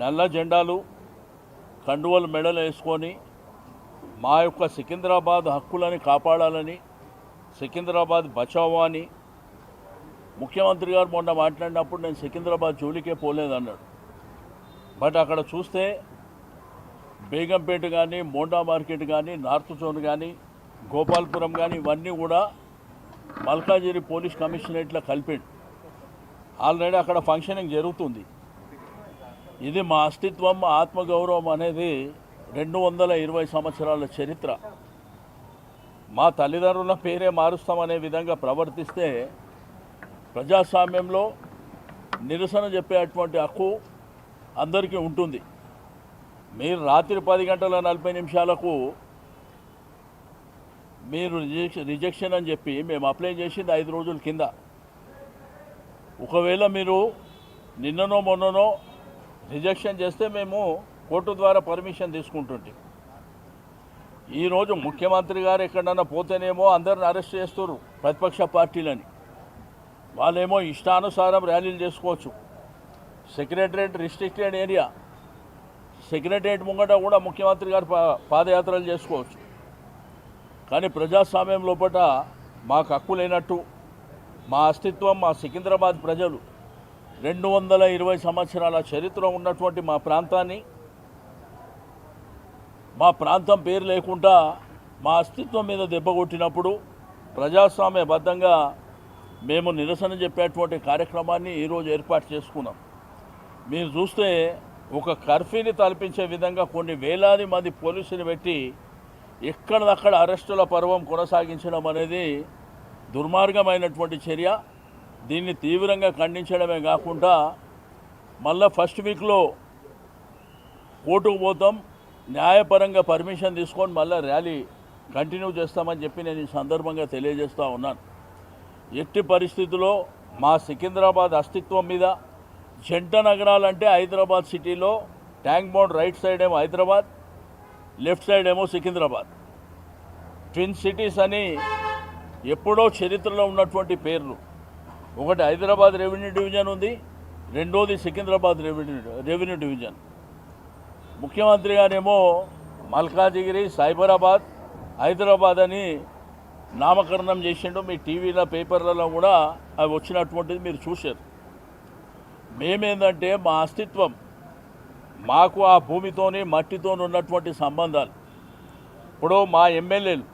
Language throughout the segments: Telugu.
నల్ల జెండాలు కండువలు మెడలు వేసుకొని మా యొక్క సికింద్రాబాద్ హక్కులని కాపాడాలని సికింద్రాబాద్ బచావో అని ముఖ్యమంత్రి గారు మొన్న మాట్లాడినప్పుడు నేను సికింద్రాబాద్ జోలికే పోలేదన్నాడు. బట్ అక్కడ చూస్తే బేగంపేట కానీ మోండా మార్కెట్ కానీ నార్త్ జోన్ కానీ గోపాల్పురం కానీ ఇవన్నీ కూడా మల్కాజిరి పోలీస్ కమిషనరేట్లో కలిపాడు. ఆల్రెడీ అక్కడ ఫంక్షనింగ్ జరుగుతుంది. ఇది మా అస్తిత్వం ఆత్మగౌరవం అనేది రెండు వందల ఇరవై సంవత్సరాల చరిత్ర. మా తల్లిదండ్రుల పేరే మారుస్తామనే విధంగా ప్రవర్తిస్తే ప్రజాస్వామ్యంలో నిరసన చెప్పేటువంటి హక్కు అందరికీ ఉంటుంది. మీరు రాత్రి పది గంటల నలభై నిమిషాలకు మీరు రిజెక్షన్ రిజెక్షన్ అని చెప్పి మేము అప్లై చేసింది ఐదు రోజుల కింద. ఒకవేళ మీరు నిన్ననో మొన్ననో రిజెక్షన్ చేస్తే మేము కోర్టు ద్వారా పర్మిషన్ తీసుకుంటుంటే. ఈరోజు ముఖ్యమంత్రి గారు ఎక్కడన్నా పోతేనేమో అందరిని అరెస్ట్ చేస్తారు ప్రతిపక్ష పార్టీలని. వాళ్ళేమో ఇష్టానుసారం ర్యాలీలు చేసుకోవచ్చు. Secretariat restricted area. సెక్రటరేట్ ముంగట కూడా ముఖ్యమంత్రి గారు పా పాదయాత్రలు చేసుకోవచ్చు. కానీ ప్రజాస్వామ్యం లోపల మాకు హక్కు లేనట్టు మా అస్తిత్వం మా సికింద్రాబాద్ ప్రజలు రెండు వందల ఇరవై సంవత్సరాల చరిత్ర ఉన్నటువంటి మా ప్రాంతాన్ని మా ప్రాంతం పేరు లేకుండా మా అస్తిత్వం మీద దెబ్బ కొట్టినప్పుడు ప్రజాస్వామ్యబద్ధంగా మేము నిరసన చెప్పేటువంటి కార్యక్రమాన్ని ఈరోజు ఏర్పాటు చేసుకున్నాం. మీరు చూస్తే ఒక కర్ఫ్యూని తలపించే విధంగా కొన్ని వేలాది మంది పోలీసులు పెట్టి ఎక్కడదక్కడ అరెస్టుల పర్వం కొనసాగించడం అనేది దుర్మార్గమైనటువంటి చర్య. దీన్ని తీవ్రంగా ఖండించడమే కాకుండా మళ్ళా ఫస్ట్ వీక్లో కోర్టుకు పోతాం న్యాయపరంగా పర్మిషన్ తీసుకొని మళ్ళీ ర్యాలీ కంటిన్యూ చేస్తామని చెప్పి నేను ఈ సందర్భంగా తెలియజేస్తూ ఉన్నాను. ఎట్టి పరిస్థితుల్లో మా సికింద్రాబాద్ అస్తిత్వం మీద జంట నగరాలంటే హైదరాబాద్ సిటీలో ట్యాంక్ బౌండ్ రైట్ సైడ్ ఏమో హైదరాబాద్ లెఫ్ట్ సైడ్ ఏమో సికింద్రాబాద్. ట్విన్ సిటీస్ అని ఎప్పుడో చరిత్రలో ఉన్నటువంటి పేర్లు. ఒకటి హైదరాబాద్ రెవెన్యూ డివిజన్ ఉంది రెండోది సికింద్రాబాద్ రెవెన్యూ రెవెన్యూ డివిజన్. ముఖ్యమంత్రి గారేమో మల్కాజిగిరి సైబరాబాద్ హైదరాబాద్ అని నామకరణం చేసిండు. మీ టీవీలో పేపర్లలో కూడా అవి వచ్చినటువంటిది మీరు చూశారు. మేమేందంటే మా అస్తిత్వం మాకు ఆ భూమితోని మట్టితోని ఉన్నటువంటి సంబంధాలు. ఇప్పుడు మా ఎమ్మెల్యేలు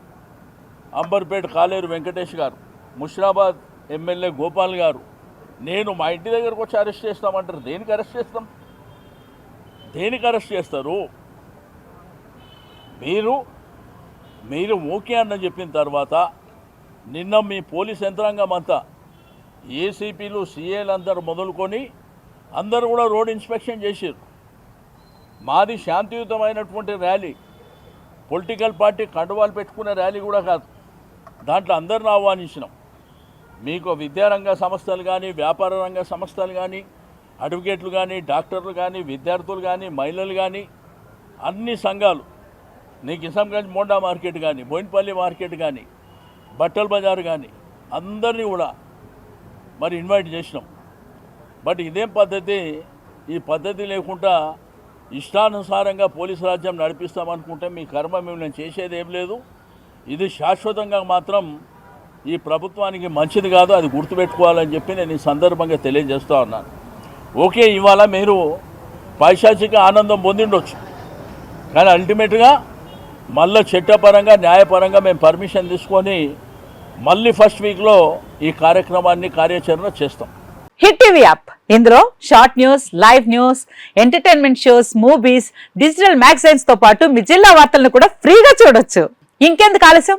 అంబర్పేట కాలేరు వెంకటేష్ గారు ముషిరాబాద్ ఎమ్మెల్యే గోపాల్ గారు నేను మా ఇంటి దగ్గరకు వచ్చి అరెస్ట్ చేస్తామంటారు దేనికి అరెస్ట్ చేస్తాం? దేనికి అరెస్ట్ చేస్తారు? మీరు మీరు ఓకే అన్న చెప్పిన తర్వాత నిన్న మీ పోలీస్ యంత్రాంగం అంతా ఏసీపీలు సీఏలు అందరూ మొదలుకొని అందరూ కూడా రోడ్ ఇన్స్పెక్షన్ చేశారు మాది శాంతియుతమైనటువంటి ర్యాలీ. పొలిటికల్ పార్టీ కండువాలు పెట్టుకునే ర్యాలీ కూడా కాదు. దాంట్లో అందరిని ఆహ్వానించినాం. మీకు విద్యారంగ సంస్థలు కానీ వ్యాపార రంగ సంస్థలు కానీ అడ్వకేట్లు కానీ డాక్టర్లు కానీ విద్యార్థులు కానీ మహిళలు కానీ అన్ని సంఘాలు నీకు ఇసంగంజ్ మోండా మార్కెట్ కానీ బోయినపల్లి మార్కెట్ కానీ బట్టల బజార్ కానీ అందరినీ కూడా మరి ఇన్వైట్ చేసినాం. బట్ ఇదేం పద్ధతి? ఈ పద్ధతి లేకుండా ఇష్టానుసారంగా పోలీసు రాజ్యం నడిపిస్తామనుకుంటే మీ కర్మ మేము నేను చేసేది ఏం లేదు. ఇది శాశ్వతంగా మాత్రం ఈ ప్రభుత్వానికి మంచిది కాదు అది గుర్తుపెట్టుకోవాలని చెప్పి నేను ఈ సందర్భంగా తెలియజేస్తూ ఉన్నాను. ఓకే ఇవాళ మీరు పైశాచిక ఆనందం పొందిండొచ్చు. కానీ అల్టిమేట్గా మళ్ళీ చట్టపరంగా న్యాయపరంగా మేము పర్మిషన్ తీసుకొని మళ్ళీ ఫస్ట్ వీక్లో ఈ కార్యక్రమాన్ని కార్యాచరణ చేస్తాం. Hit TV app. ఇందులో short news live news entertainment shows movies digital మ్యాగజైన్స్తో పాటు మీ జిల్లా వార్తలను కూడా ఫ్రీగా చూడొచ్చు. ఇంకెందుకు ఆలస్యం?